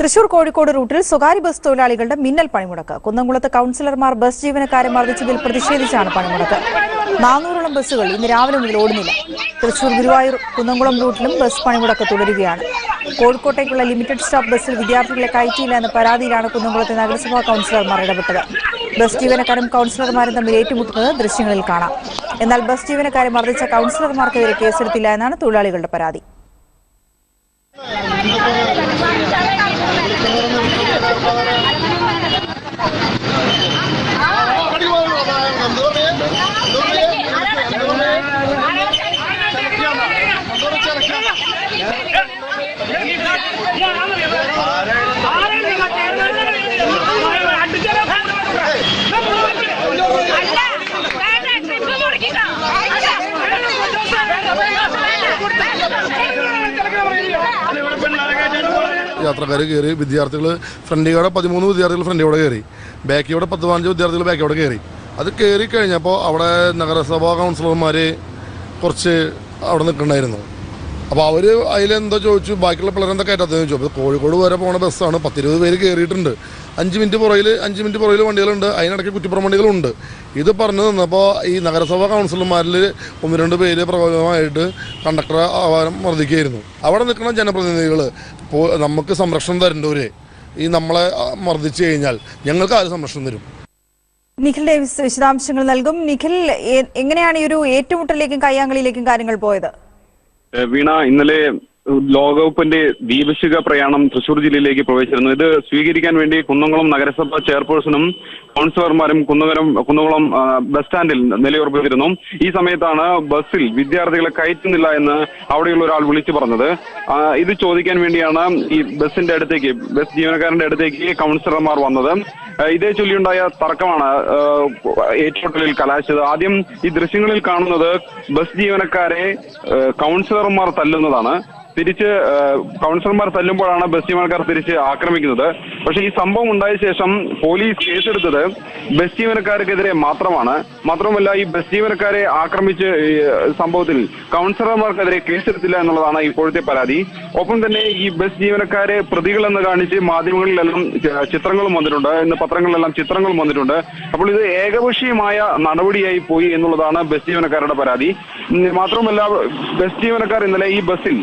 തൃശൂർ കോഴിക്കോട് റൂട്ടിൽ സ്വകാര്യ ബസ് തൊഴിലാളികളുടെ മിന്നൽ പണിമുടക്ക്. കുന്നംകുളത്ത് കൌൺസിലർമാർ ബസ് ജീവനക്കാരെ മർദ്ദിച്ചതിൽ പ്രതിഷേധിച്ചാണ് പണിമുടക്ക്. നാനൂറോളം ബസ്സുകൾ ഇന്ന് രാവിലെ മുതൽ ഓടുന്നില്ല. തൃശൂർ ഗുരുവായൂർ കുന്നംകുളം റൂട്ടിലും ബസ് പണിമുടക്ക് തുടരുകയാണ്. കോഴിക്കോട്ടേക്കുള്ള ലിമിറ്റഡ് സ്റ്റോപ്പ് ബസ്സിൽ വിദ്യാർത്ഥികളെ കയറ്റിയില്ല എന്ന പരാതിയിലാണ് കുന്നംകുളത്തെ നഗരസഭാ കൌൺസിലർമാർ ഇടപെട്ടത്. ബസ് ജീവനക്കാരും കൌൺസിലർമാരും തമ്മിൽ ഏറ്റുമുട്ടുന്നത് ദൃശ്യങ്ങളിൽ കാണാം. എന്നാൽ ബസ് ജീവനക്കാരെ മർദ്ദിച്ച കൌൺസിലർമാർക്കെതിരെ കേസെടുത്തില്ല എന്നാണ് തൊഴിലാളികളുടെ പരാതി. Vamos, യാത്രക്കാർ കയറി വിദ്യാർത്ഥികൾ ഫ്രണ്ടിയോടെ പതിമൂന്ന് വിദ്യാർത്ഥികൾ ഫ്രണ്ടിയോടെ കയറി ബാക്കിയോടെ പത്ത് പതിനഞ്ച് വിദ്യാർത്ഥികൾ ബാക്കിയോടെ കയറി അത് കയറി കഴിഞ്ഞപ്പോൾ അവിടെ നഗരസഭാ കൗൺസിലർമാർ കുറച്ച് അവിടെ നിൽക്കണ്ടായിരുന്നു. അപ്പോൾ അവർ അതിലെന്തോ ചോദിച്ചു? ബാക്കിയുള്ള പിള്ളേരെന്താ കയറ്റാത്തതെന്ന് ചോദിച്ചു. അപ്പോൾ കോഴിക്കോട് വരെ പോണ ബസ്സാണ് പത്തിരുപത് പേര് കയറിയിട്ടുണ്ട് അഞ്ച് മിനിറ്റ് പുറകിൽ അഞ്ച് മിനിറ്റ് പുറകിൽ വണ്ടികളുണ്ട്. അതിനിടയ്ക്ക് കുറ്റിപ്പുറം വണ്ടികളുണ്ട്. ഇത് പറഞ്ഞു നിന്നപ്പോൾ ഈ നഗരസഭാ കൗൺസിലർമാരിൽ ഒന്ന് രണ്ട് പേര് പ്രബലമായിട്ട് കണ്ടക്ടറെ ആവാനം മർദ്ദിക്കുകയായിരുന്നു. അവിടെ നിൽക്കുന്ന ജനപ്രതിനിധികൾ നമുക്ക് സംരക്ഷണം തരേണ്ടവര് ഈ നമ്മളെ മർദ്ദിച്ചു കഴിഞ്ഞാൽ ഞങ്ങൾക്ക് ആര് സംരക്ഷണം തരും? നിഖിൽ ഡേവിസ് വിശദാംശങ്ങൾ നൽകും. നിഖിൽ എങ്ങനെയാണ് ഈ ഒരു ഏറ്റുമുട്ടലിലേക്കും കയ്യാങ്കളിയിലേക്കും കാര്യങ്ങൾ പോയത്? വീണ ഇന്നലെ ലോകകപ്പിന്റെ ദീപശിഖ പ്രയാണം തൃശൂർ ജില്ലയിലേക്ക് പ്രവേശിച്ചിരുന്നു. ഇത് സ്വീകരിക്കാൻ വേണ്ടി കുന്നംകുളം നഗരസഭ ചെയർപേഴ്സണും കൗൺസിലർമാരും കുന്നകുളം കുന്നംകുളം ബസ് സ്റ്റാൻഡിൽ നിലയുറപ്പിച്ചിരുന്നു. ഈ സമയത്താണ് ബസ്സിൽ വിദ്യാർത്ഥികളെ കയറ്റുന്നില്ല എന്ന് അവിടെയുള്ള ഒരാൾ വിളിച്ചു പറഞ്ഞത്. ഇത് ചോദിക്കാൻ വേണ്ടിയാണ് ഈ ബസിന്റെ അടുത്തേക്ക് ബസ് ജീവനക്കാരന്റെ അടുത്തേക്ക് കൗൺസിലർമാർ വന്നത്. ഇതേ ചൊല്ലിയുണ്ടായ തർക്കമാണ്. ഏറ്റുമുട്ടലിൽ കലാശിച്ചത്. ആദ്യം ഈ ദൃശ്യങ്ങളിൽ കാണുന്നത് ബസ് ജീവനക്കാരെ കൗൺസിലർമാർ തല്ലുന്നതാണ്. തിരിച്ച് കൗൺസിലർമാർ തല്ലുമ്പോഴാണ് ബസ് ജീവനക്കാർ തിരിച്ച് ആക്രമിക്കുന്നത്. പക്ഷേ ഈ സംഭവം ഉണ്ടായ ശേഷം പോലീസ് കേസെടുത്തത് ബസ് ജീവനക്കാർക്കെതിരെ മാത്രമാണ്. മാത്രമല്ല ഈ ബസ് ജീവനക്കാരെ ആക്രമിച്ച് സംഭവത്തിൽ കൗൺസിലർമാർക്കെതിരെ കേസെടുത്തില്ല എന്നുള്ളതാണ് ഇപ്പോഴത്തെ പരാതി. ഒപ്പം തന്നെ ഈ ബസ് ജീവനക്കാരെ പ്രതികളെന്ന് കാണിച്ച് മാധ്യമങ്ങളിലെല്ലാം ചിത്രങ്ങളും വന്നിട്ടുണ്ട്. ഇന്ന് പത്രങ്ങളിലെല്ലാം ചിത്രങ്ങളും വന്നിട്ടുണ്ട്. അപ്പോൾ ഇത് ഏകപക്ഷീയമായ നടപടിയായി പോയി എന്നുള്ളതാണ് ബസ് ജീവനക്കാരുടെ പരാതി. മാത്രമല്ല ബസ് ജീവനക്കാർ ഇന്നലെ ഈ ബസ്സിൽ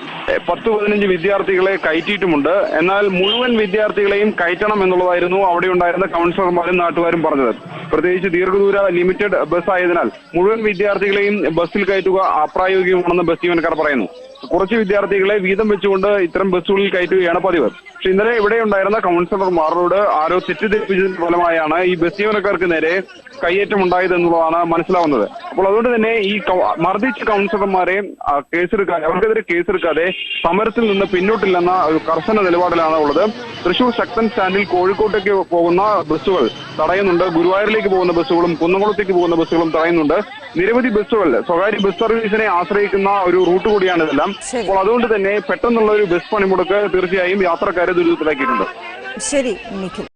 പത്ത് പതിനഞ്ച് വിദ്യാർത്ഥികളെ കയറ്റിയിട്ടുമുണ്ട്. എന്നാൽ മുഴുവൻ വിദ്യാർത്ഥികളെയും കയറ്റണം എന്നുള്ളതായിരുന്നു അവിടെ ഉണ്ടായിരുന്ന കൗൺസിലർമാരും നാട്ടുകാരും പറഞ്ഞത്. പ്രത്യേകിച്ച് ദീർഘദൂര ലിമിറ്റഡ് ബസ് ആയതിനാൽ മുഴുവൻ വിദ്യാർത്ഥികളെയും ബസ്സിൽ കയറ്റുക അപ്രായോഗികമാണെന്ന് ബസ് ജീവനക്കാർ പറയുന്നു. കുറച്ച് വിദ്യാർത്ഥികളെ വീതം വെച്ചുകൊണ്ട് ഇത്തരം ബസ്സുകളിൽ കയറ്റുകയാണ് പതിവ്. പക്ഷെ ഇന്നലെ ഇവിടെ ഉണ്ടായിരുന്ന കൗൺസിലർമാരോട് ആരോ തെറ്റിദ്ധരിപ്പിച്ചതിന്റെ ഫലമായാണ് ഈ ബസ് ജീവനക്കാർക്ക് നേരെ കയ്യേറ്റം ഉണ്ടായത് എന്നുള്ളതാണ് മനസ്സിലാവുന്നത്. അപ്പോൾ അതുകൊണ്ട് തന്നെ ഈ മർദ്ദിച്ച കൗൺസിലർമാരെ കേസെടുക്കാതെ അവർക്കെതിരെ കേസെടുക്കാതെ സമരത്തിൽ നിന്ന് പിന്നോട്ടില്ലെന്ന ഒരു കർശന നിലപാടിലാണ് ഉള്ളത് തൃശൂർ ശക്തൻ സ്റ്റാൻഡിൽ കോഴിക്കോട്ടേക്ക് പോകുന്ന ബസ്സുകൾ തടയുന്നുണ്ട്. ഗുരുവായൂരിലേക്ക് പോകുന്ന ബസ്സുകളും കുന്നംകുളത്തേക്ക് പോകുന്ന ബസ്സുകളും തടയുന്നുണ്ട്. നിരവധി ബസ്സുകൾ സ്വകാര്യ ബസ് സർവീസിനെ ആശ്രയിക്കുന്ന ഒരു റൂട്ട് കൂടിയാണ് ഇതെല്ലാം. അപ്പോൾ അതുകൊണ്ട് തന്നെ പെട്ടെന്നുള്ള ഒരു ബസ് പണിമുടക്ക് തീർച്ചയായും യാത്രക്കാരെ ദുരിതത്തിലാക്കിയിട്ടുണ്ട്. ശരി